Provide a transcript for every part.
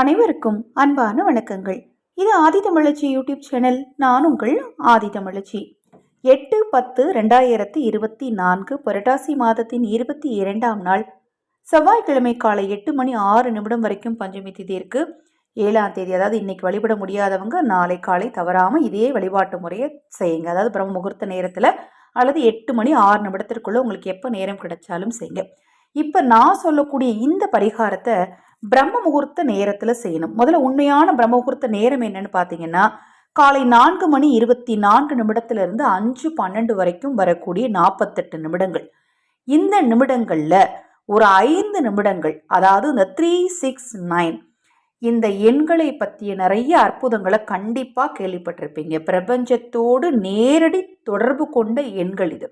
அனைவருக்கும் அன்பான வணக்கங்கள். இது ஆதி தமிழச்சி யூடியூப் சேனல். நான் உங்கள் ஆதி தமிழச்சி எட்டு பத்து ரெண்டாயிரத்தி இருபத்தி நான்கு புரட்டாசி மாதத்தின் இருபத்தி இரண்டாம் நாள். செவ்வாய்க்கிழமை காலை எட்டு மணி ஆறு நிமிடம் வரைக்கும் பஞ்சமி திதி இருக்கு. ஏழாம் தேதி அதாவது இன்னைக்கு வழிபட முடியாதவங்க நாளை காலை தவறாமல் இதே வழிபாட்டு முறையை செய்யுங்க. அதாவது பிரம்ம முகூர்த்த நேரத்தில் அல்லது எட்டு மணி ஆறு நிமிடத்திற்குள்ளே உங்களுக்கு எப்போ நேரம் கிடைச்சாலும் செய்யுங்க. இப்போ நான் சொல்லக்கூடிய இந்த பரிகாரத்தை பிரம்ம முகூர்த்த நேரத்தில் செய்யணும். முதல்ல உண்மையான பிரம்ம முகூர்த்த நேரம் என்னன்னு பார்த்தீங்கன்னா காலை நான்கு மணி இருபத்தி நான்கு நிமிடத்திலிருந்து அஞ்சு பன்னெண்டு வரைக்கும் வரக்கூடிய நாற்பத்தெட்டு நிமிடங்கள். இந்த நிமிடங்களில் ஒரு ஐந்து நிமிடங்கள் அதாவது இந்த த்ரீ சிக்ஸ் நைன் இந்த எண்களை பற்றிய நிறைய அற்புதங்களை கண்டிப்பாக கேள்விப்பட்டிருப்பீங்க. பிரபஞ்சத்தோடு நேரடி தொடர்பு கொண்ட எண்கள் இது.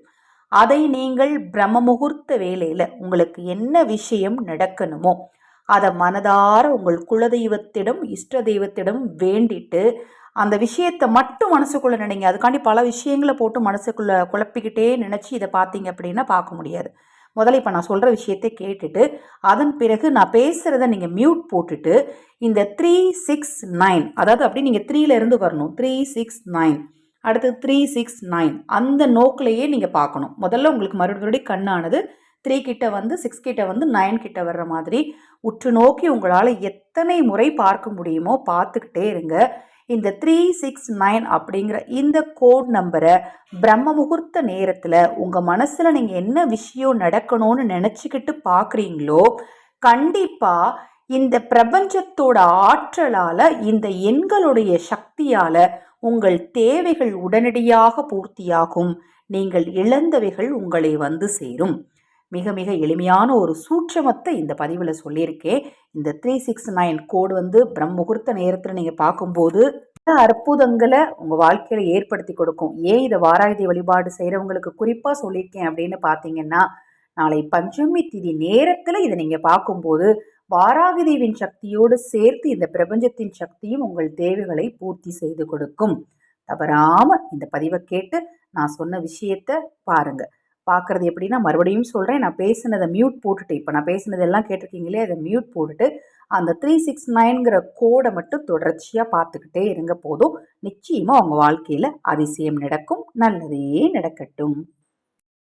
அதை நீங்கள் பிரம்ம முகூர்த்த வேலையில் உங்களுக்கு என்ன விஷயம் நடக்கணுமோ அதை மனதார உங்கள் குலதெய்வத்திடம் இஷ்ட தெய்வத்திடம் வேண்டிட்டு அந்த விஷயத்தை மட்டும் மனசுக்குள்ளே நினைங்க. அதுக்காண்டி பல விஷயங்களை போட்டு மனசுக்குள்ளே குழப்பிக்கிட்டே நினச்சி இதை பார்த்தீங்க அப்படின்னா பார்க்க முடியாது. முதல்ல இப்போ நான் சொல்கிற விஷயத்தை கேட்டுட்டு அதன் பிறகு நான் பேசுகிறத நீங்கள் மியூட் போட்டுட்டு இந்த த்ரீ சிக்ஸ் நைன் அதாவது அப்படி நீங்கள் த்ரீலேருந்து வரணும். த்ரீ சிக்ஸ் நைன் அடுத்து த்ரீ சிக்ஸ் நைன் அந்த நோக்கிலேயே நீங்கள் பார்க்கணும். முதல்ல உங்களுக்கு மறுபடியும் கண்ணானது த்ரீ கிட்ட வந்து சிக்ஸ் கிட்ட வந்து நைன் கிட்ட வர்ற மாதிரி உற்று நோக்கி உங்களால் எத்தனை முறை பார்க்க முடியுமோ பார்த்துக்கிட்டே இருங்க. இந்த த்ரீ சிக்ஸ் நைன் அப்படிங்கிற இந்த கோட் நம்பரை பிரம்ம முகூர்த்த நேரத்தில் உங்கள் மனசில் நீங்கள் என்ன விஷயம் நடக்கணும்னு நினச்சிக்கிட்டு பார்க்குறீங்களோ கண்டிப்பாக இந்த பிரபஞ்சத்தோட ஆற்றலால் இந்த எண்களுடைய சக்தியால் உங்கள் தேவைகள் உடனடியாக பூர்த்தியாகும். நீங்கள் இழந்தவைகள் உங்களை வந்து சேரும். மிக மிக எளிமையான ஒரு சூட்சமத்தை இந்த பதிவில் சொல்லியிருக்கேன். இந்த த்ரீ சிக்ஸ் நைன் கோடு வந்து பிரம்மகூர்த்த நேரத்தில் நீங்கள் பார்க்கும்போது அற்புதங்களை உங்கள் வாழ்க்கையில் ஏற்படுத்தி கொடுக்கும். ஏன் இதை வாராயுதி வழிபாடு செய்கிறவங்களுக்கு குறிப்பாக சொல்லியிருக்கேன் அப்படின்னு பார்த்தீங்கன்னா நாளை பஞ்சமி திதி நேரத்தில் இதை நீங்கள் பார்க்கும்போது வாராகிதேவின் சக்தியோடு சேர்த்து இந்த பிரபஞ்சத்தின் சக்தியும் உங்கள் தேவைகளை பூர்த்தி செய்து கொடுக்கும். தவறாமல் இந்த பதிவை கேட்டு நான் சொன்ன விஷயத்த பாருங்க. பார்க்குறது எப்படின்னா மறுபடியும் சொல்கிறேன் நான் பேசினதை மியூட் போட்டுட்டு இப்போ நான் பேசினதெல்லாம் கேட்டிருக்கீங்களே அதை மியூட் போட்டுட்டு அந்த த்ரீ சிக்ஸ் நைன்கிற கோடை மட்டும் தொடர்ச்சியாக பார்த்துக்கிட்டே இருங்க. போதும். நிச்சயமாக உங்கள் வாழ்க்கையில் அதிசயம் நடக்கும். நல்லதே நடக்கட்டும்.